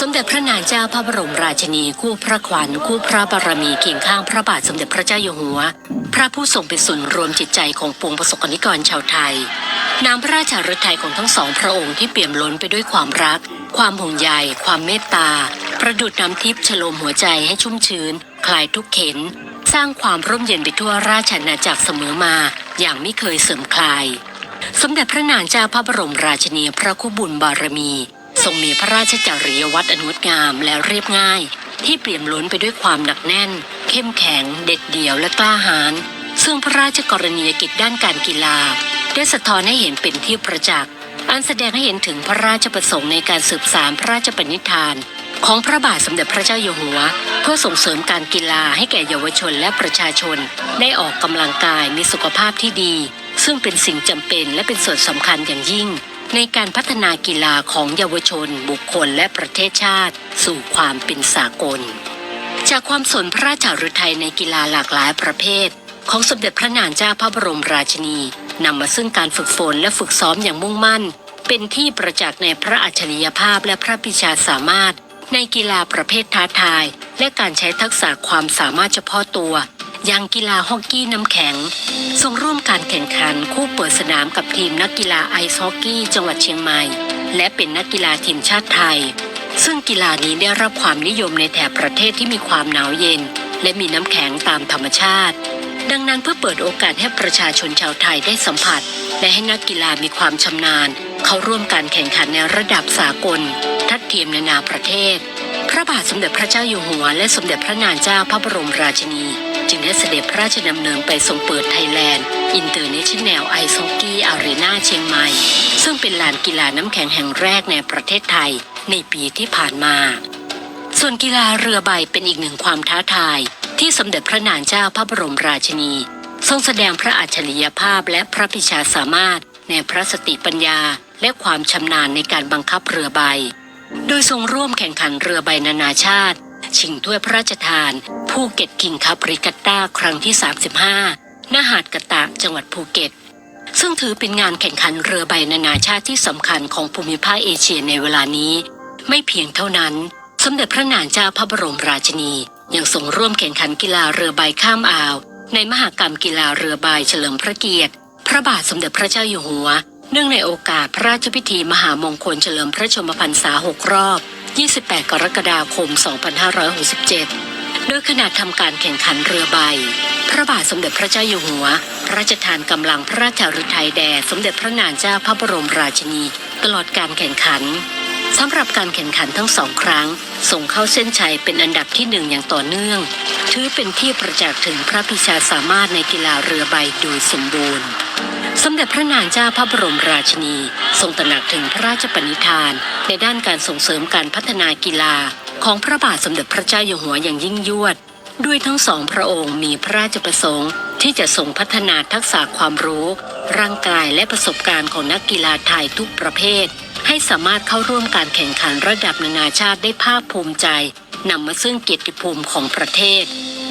สมเด็จพระนางเจ้าพระบรมราชินีคู่พระขวัญคู่พระบารมีเคียงข้างพระบาทสมเด็จพระเจ้าอยู่หัว พระผู้ทรงเป็นศูนย์รวมจิตใจของปวงประสบกนิกรชาวไทยน้ำพระราชฤทัยของทั้งสองพระองค์ที่เปี่ยมล้นไปด้วยความรัก ความห่วงใยความเมตตา ประดุดน้ำทิพย์ฉโลมหัวใจให้ชุ่มชื้น คลายทุกเข็น สร้างความร่มเย็นไปทั่วราชอาณาจักรเสมอมา อย่างไม่เคยเสื่อมคลาย สมเด็จพระนางเจ้าพระบรมราชินีพระคู่บุญบารมี ทรงมีพระราชจริยวัตรอันงดงามและเรียบง่าย ที่เปี่ยมล้นไปด้วยความหนักแน่น เข้มแข็ง เด็ดเดี่ยวและกล้าหาญซึ่งพระราชกรณียกิจด้านการกีฬา ได้สะท้อนให้เห็นเป็นที่ประจักษ์อันแสดงให้เห็นถึงพระราชประสงค์ในการสืบสานพระราชปณิธาน ของพระบาทสมเด็จพระเจ้าอยู่หัว เพื่อส่งเสริมการกีฬาให้แก่เยาวชนและประชาชน ได้ออกกำลังกายมีสุขภาพที่ดี ซึ่งเป็นสิ่งจำเป็นและเป็นส่วนสำคัญอย่างยิ่ง ในการพัฒนากีฬาของเยาวชน บุคคลและประเทศชาติ สู่ความเป็นสากล จากความสนพระราชาฤทัยในกีฬาหลากหลายประเภท ของสมเด็จพระนางเจ้าพระบรมราชินีนำมาซึ่งการฝึกฝนและฝึกซ้อมอย่างมุ่งมั่น เป็นที่ประจักษ์ในพระอัจฉริยภาพและพระปิชาสามารถ ในกีฬาประเภทท้าทาย และการใช้ทักษะความสามารถเฉพาะตัว ย่างกีฬาฮอกกี้น้ำแข็งทรงร่วมการแข่งขันคู่เปิดสนามกับทีมนักกีฬาไอซ์ฮอกกี้จังหวัดเชียงใหม่ และเป็นนักกีฬาทีมชาติไทย ซึ่งกีฬานี้ได้รับความนิยมในแถบประเทศที่มีความหนาวเย็น และมีน้ำแข็งตามธรรมชาติ ดังนั้นเพื่อเปิดโอกาสให้ประชาชนชาวไทยได้สัมผัส และให้นักกีฬามีความชำนาญ เข้าร่วมการแข่งขันในระดับสากล ทัดเทียมนานาประเทศ พระบาทสมเด็จพระเจ้าอยู่หัว และสมเด็จพระนางเจ้าพระบรมราชินี จึงได้เสด็จพระราชดำเนินไปทรงเปิดไทยแลนด์อินเตอร์เนชั่นแนลไอซ์ฮอกกี้อารีนาเชียงใหม่ ซึ่งเป็นลานกีฬาน้ำแข็งแห่งแรกในประเทศไทยในปีที่ผ่านมา ส่วนกีฬาเรือใบเป็นอีกหนึ่งความท้าทาย ที่สมเด็จพระนางเจ้าพระบรมราชินี ทรงแสดงพระอัจฉริยภาพและพระพิชาสามารถ ในพระสติปัญญา และความชำนาญในการบังคับเรือใบ โดยทรงร่วมแข่งขันเรือใบนานาชาติ ชิงถ้วยพระราชทานภูเก็ตคิงคัพริกัตตาครั้งที่ 35 ณ หาดกะตะจังหวัดภูเก็ต ซึ่งถือเป็นงานแข่งขันเรือใบนานาชาติที่สำคัญของภูมิภาคเอเชียในเวลานี้ ไม่เพียงเท่านั้น สมเด็จพระนางเจ้าพระบรมราชินี ยังทรงร่วมแข่งขันกีฬาเรือใบข้ามอ่าว ในมหกรรมกีฬาเรือใบเฉลิมพระเกียรติ พระบาทสมเด็จพระเจ้าอยู่หัว เนื่องในโอกาสพระราชพิธีมหามงคลเฉลิมพระชนมพรรษา6รอบ 28 กรกฎาคม 2567 โดยขณะทำการแข่งขันเรือใบ พระบาทสมเด็จพระเจ้าอยู่หัว พระราชทานกำลังพระราชาฤทัยแด่สมเด็จพระนางเจ้าพระบรมราชินี ตลอดการแข่งขันสำหรับการแข่งขันทั้งสองครั้ง ส่งเข้าเส้นชัยเป็นอันดับที่หนึ่งอย่างต่อเนื่อง ถือเป็นที่ประจักษ์ถึงพระพิชาสามารถในกีฬาเรือใบโดยสมบูรณ์ สมเด็จพระนางเจ้าพระบรมราชินี ทรงตระหนักถึงพระราชปณิธาน ในด้านการส่งเสริมการพัฒนากีฬา ของพระบาทสมเด็จพระเจ้าอยู่หัวอย่างยิ่งยวด ด้วยทั้งสองพระองค์มีพระราชประสงค์ ที่จะส่งพัฒนาทักษะความรู้ ร่างกายและประสบการณ์ของนักกีฬาไทยทุกประเภท ให้สามารถเข้าร่วมการแข่งขันระดับนานาชาติได้ภาคภูมิใจนำมาซึ่งเกียรติภูมิของประเทศ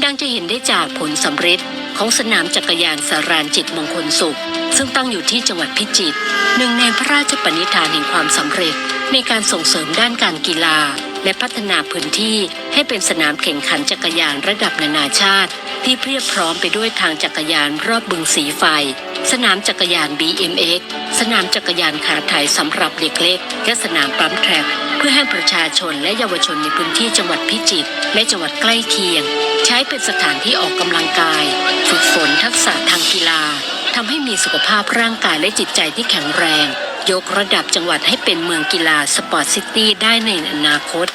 ดังจะเห็นได้จากผลสำเร็จของสนามจักรยานสารานจิตมงคลสุข ซึ่งตั้งอยู่ที่จังหวัดพิจิตรหนึ่งในพระราชปณิธานแห่งความสำเร็จ ในการส่งเสริมด้านการกีฬา และพัฒนาพื้นที่ให้เป็นสนามแข่งขันจักรยานระดับนานาชาติ ที่เพียบพร้อมไปด้วยทางจักรยานรอบบึงสีไฟ สนามจักรยาน BMX สนามจักรยานขาไถสำหรับเด็กเล็ก และสนามปั๊มแทร็กเพื่อให้ประชาชนและเยาวชนในพื้นที่จังหวัดพิจิตรและจังหวัดใกล้เคียง ใช้เป็นสถานที่ออกกำลังกาย ฝึกฝนทักษะทางกีฬา ทำให้มีสุขภาพร่างกายและจิตใจที่แข็งแรง ยกระดับจังหวัดให้เป็นเมืองกีฬาสปอร์ตซิตี้ได้ในอนาคต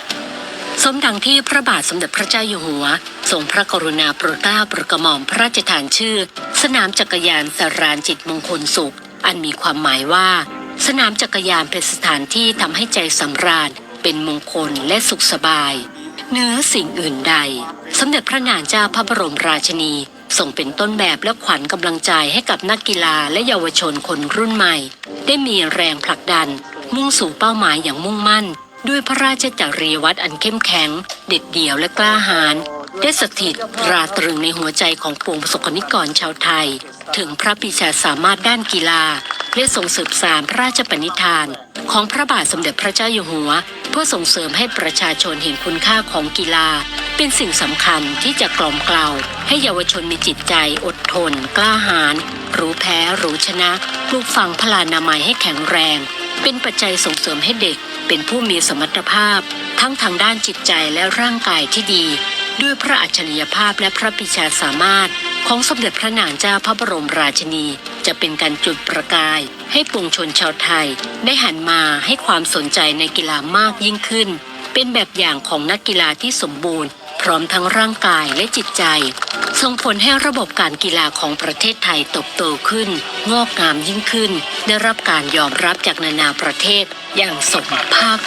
สมดังที่พระบาทสมเด็จพระเจ้าอยู่หัวทรงพระกรุณาโปรดเกล้าโปรดกระหม่อมพระราชทานชื่อ สนามจักรยานสรานจิตมงคลสุข อันมีความหมายว่า สนามจักรยานเป็นสถานที่ทำให้ใจสำราญ เป็นมงคลและสุขสบายเหนือสิ่งอื่นใด สมเด็จพระนางเจ้าพระบรมราชินี ทรงเป็นต้นแบบและขวัญกำลังใจให้กับนักกีฬาและเยาวชนคนรุ่นใหม่ ได้มีแรงผลักดัน มุ่งสู่เป้าหมายอย่างมุ่งมั่น ด้วยพระราชจริยวัตรอันเข้มแข็ง เด็ดเดี่ยวและกล้าหาญได้สถิตราตรึงในหัวใจของปวงประสบกนิกรชาวไทย ถึงพระปิชาสามารถด้านกีฬา และทรงสืบสานพระราชปณิธาน ของพระบาทสมเด็จพระเจ้าอยู่หัว เพื่อส่งเสริมให้ประชาชนเห็นคุณค่าของกีฬา เป็นสิ่งสำคัญที่จะกล่อมเกลาให้เยาวชนมีจิตใจอดทน กล้าหาญรู้แพ้รู้ชนะปลูกฝังพลานามัยให้แข็งแรง เป็นปัจจัยส่งเสริมให้เด็ก เป็นผู้มีสมรรถภาพ ทั้งทางด้านจิตใจและร่างกายที่ดี ด้วยพระอัจฉริยภาพและพระปิชาสามารถ ของสมเด็จพระนางเจ้าพระบรมราชินี จะเป็นการจุดประกาย ให้ปวงชนชาวไทย ได้หันมาให้ความสนใจในกีฬามากยิ่งขึ้น เป็นแบบอย่างของนักกีฬาที่สมบูรณ์ พร้อมทั้งร่างกายและจิตใจ ส่งผลให้ระบบการกีฬาของประเทศไทยตบโตขึ้น งอกงามยิ่งขึ้น ได้รับการยอมรับจากนานาประเทศอย่างสมภาค